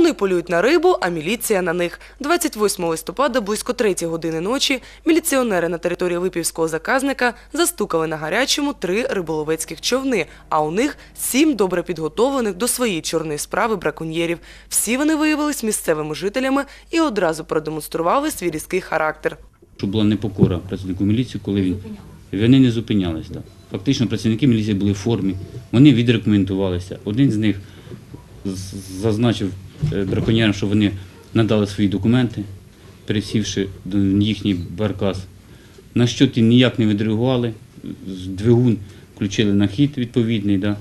Вони полюють на рибу, а міліція на них. 28 листопада близько 3 години ночі міліціонери на території Липівського заказника застукали на гарячому три риболовецьких човни, а у них сім добре підготовлених до своєї чорної справи браконьєрів. Всі вони виявились місцевими жителями і одразу продемонстрували свій різкий характер. що була непокора працівнику міліції, коли він вони не зупинялись. Да. Фактично працівники міліції були в формі, вони відрекомендувалися. Один з них зазначив браконьєрам, що вони надали свої документи, пересівши їхній баркас. На що ті ніяк не відреагували, двигун включили на хід відповідний. Да.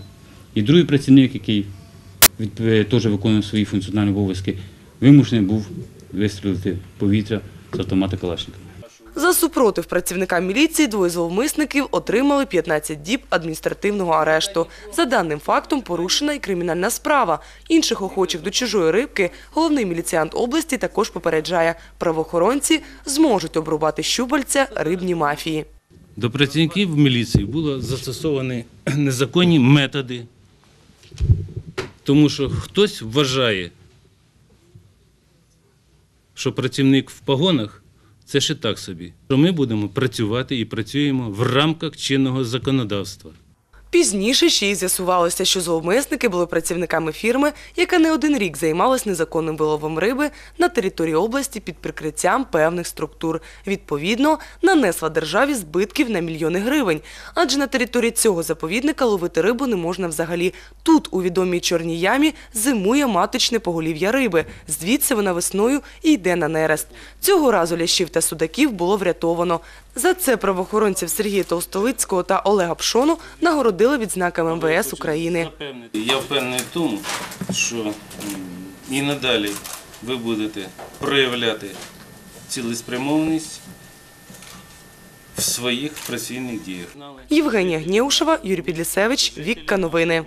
І другий працівник, який е, теж виконував свої функціональні обов'язки, вимушений був вистрілити повітря з автомата Калашникова. За супротив працівника міліції двоє зловмисників отримали 15 діб адміністративного арешту. За даним фактом порушена і кримінальна справа. Інших охочих до чужої рибки головний міліціант області також попереджає, правоохоронці зможуть обрубати щупальця рибній мафії. До працівників міліції було застосовані незаконні методи, тому що хтось вважає, що працівник в погонах це ще так собі. Що ми будемо працювати і працюємо в рамках чинного законодавства. Пізніше ще й з'ясувалося, що зловмисники були працівниками фірми, яка не один рік займалась незаконним виловом риби на території області під прикриттям певних структур. Відповідно, нанесла державі збитків на мільйони гривень. Адже на території цього заповідника ловити рибу не можна взагалі. Тут, у відомій чорній ямі, зимує маточне поголів'я риби. Звідси вона весною і йде на нерест. Цього разу лящів та судаків було врятовано. За це правоохоронців Сергія Толстолицького та Олега Пшону нагородили відзнаками МВС України. Я впевнений в тому, що і надалі ви будете проявляти цілеспрямованість в своїх працівних діях. Євгенія Гнєушева, Юрій Підлісевич, Вікка Новини.